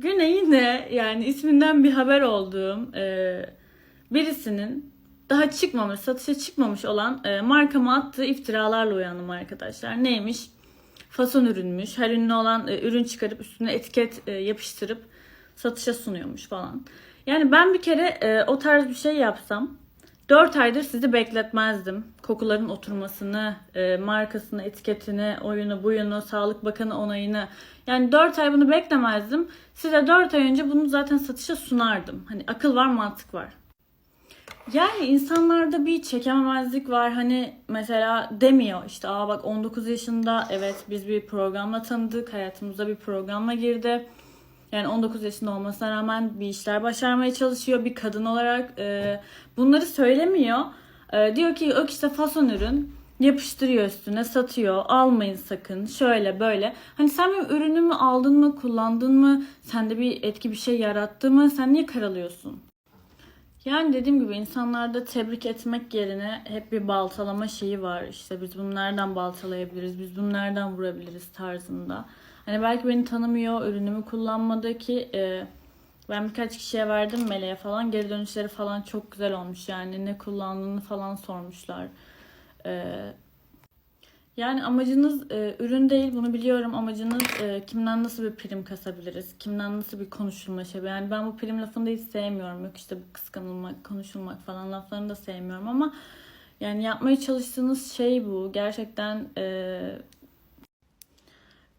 güne yine yani isminden bir haber olduğum e, birisinin daha çıkmamış, satışa çıkmamış olan e, markama attığı iftiralarla uyandım arkadaşlar. Neymiş? Fason ürünmüş. Her ünlü olan e, ürün çıkarıp üstüne etiket e, yapıştırıp satışa sunuyormuş falan. Yani ben bir kere e, o tarz bir şey yapsam 4 aydır sizi bekletmezdim. Kokuların oturmasını, e, markasını, etiketini, oyunu, buyunu, Sağlık Bakanı onayını. Yani 4 ay bunu beklemezdim. Size 4 ay önce bunu zaten satışa sunardım. Hani akıl var, mantık var. Yani insanlarda bir çekememezlik var. Hani mesela demiyor işte aa bak 19 yaşında evet biz bir programla tanıdık. Hayatımıza bir programla girdi. Yani 19 yaşında olmasına rağmen bir işler başarmaya çalışıyor bir kadın olarak. e, bunları söylemiyor. E, diyor ki yok işte fason ürün yapıştırıyor üstüne satıyor almayın sakın şöyle böyle. Hani sen benim ürünümü aldın mı kullandın mı sende bir etki bir şey yarattı mı sen niye karalıyorsun? Yani dediğim gibi insanlarda tebrik etmek yerine hep bir baltalama şeyi var. İşte biz bunu nereden baltalayabiliriz, biz bunu nereden vurabiliriz tarzında. Hani belki beni tanımıyor, ürünümü kullanmadı ki e, ben birkaç kişiye verdim Meleğe falan. Geri dönüşleri falan çok güzel olmuş yani ne kullandığını falan sormuşlar. E, yani amacınız e, ürün değil bunu biliyorum. Amacınız e, kimden nasıl bir prim kasabiliriz? Kimden nasıl bir konuşulma şey. Yani ben bu prim lafını da hiç sevmiyorum. Yok işte bu kıskanılmak, konuşulmak falan laflarını da sevmiyorum ama yani yapmaya çalıştığınız şey bu. Gerçekten e,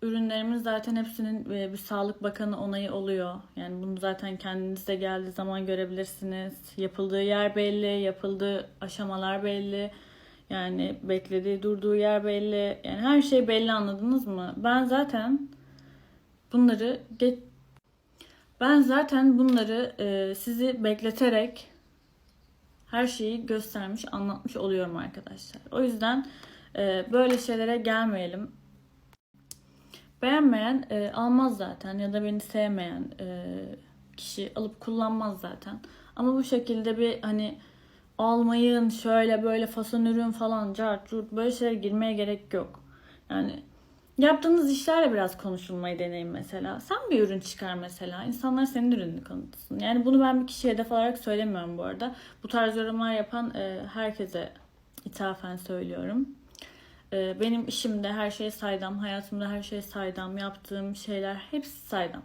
ürünlerimiz zaten hepsinin e, bir Sağlık Bakanı onayı oluyor. Yani bunu zaten kendinize geldiği zaman görebilirsiniz. Yapıldığı yer belli, yapıldığı aşamalar belli. Yani beklediği durduğu yer belli. Yani her şey belli anladınız mı? Ben zaten bunları ge- ben zaten bunları e, sizi bekleterek her şeyi göstermiş, anlatmış oluyorum arkadaşlar. O yüzden e, böyle şeylere gelmeyelim. Beğenmeyen e, almaz zaten ya da beni sevmeyen e, kişi alıp kullanmaz zaten. Ama bu şekilde bir hani almayın şöyle böyle fason ürün falan cart curt böyle şeylere girmeye gerek yok. Yani yaptığınız işlerle biraz konuşulmayı deneyin mesela. Sen bir ürün çıkar mesela. İnsanlar senin ürününü kanıtlasın. Yani bunu ben bir kişiye hedef alarak söylemiyorum bu arada. Bu tarz yorumlar yapan e, herkese ithafen söylüyorum. E, benim işimde her şey saydam, hayatımda her şey saydam, yaptığım şeyler hepsi saydam.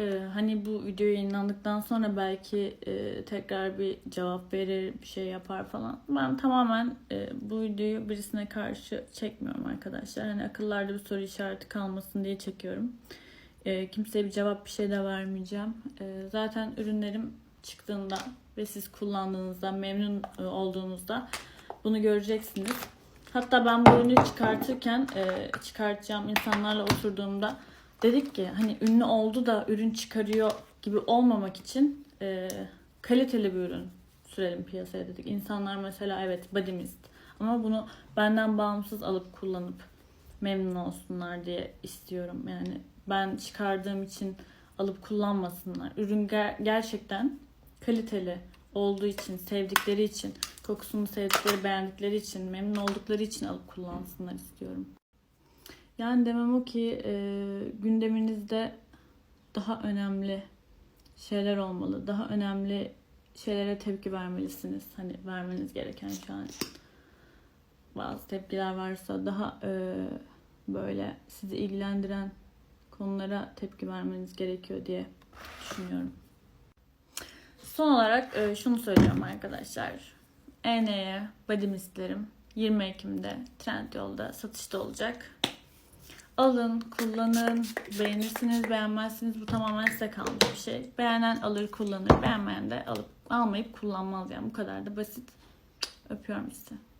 Ee, hani bu video yayınlandıktan sonra belki e, tekrar bir cevap verir, bir şey yapar falan. Ben tamamen e, bu videoyu birisine karşı çekmiyorum arkadaşlar. Hani akıllarda bir soru işareti kalmasın diye çekiyorum. E, kimseye bir cevap bir şey de vermeyeceğim. Zaten ürünlerim çıktığında ve siz kullandığınızda, memnun e, olduğunuzda bunu göreceksiniz. Hatta ben bu ürünü çıkartırken, e, çıkartacağım insanlarla oturduğumda dedik ki hani ünlü oldu da ürün çıkarıyor gibi olmamak için e, kaliteli bir ürün sürelim piyasaya dedik. İnsanlar mesela evet body mist ama bunu benden bağımsız alıp kullanıp memnun olsunlar diye istiyorum. Yani ben çıkardığım için alıp kullanmasınlar. Ürün ger- gerçekten kaliteli olduğu için, sevdikleri için, kokusunu sevdikleri, beğendikleri için, memnun oldukları için alıp kullansınlar istiyorum. Yani demem o ki e, gündeminizde daha önemli şeyler olmalı. Daha önemli şeylere tepki vermelisiniz. Hani vermeniz gereken şu an bazı tepkiler varsa daha e, böyle sizi ilgilendiren konulara tepki vermeniz gerekiyor diye düşünüyorum. Son olarak e, şunu söylüyorum arkadaşlar. ENE'ye body mistlerim 20 Ekim'de Trendyol'da satışta olacak. Alın, kullanın, beğenirsiniz, beğenmezsiniz. Bu tamamen size kalmış bir şey. Beğenen alır, kullanır, beğenmeyen de alıp almayıp kullanmaz yani. Bu kadar da basit. Öpüyorum sizi.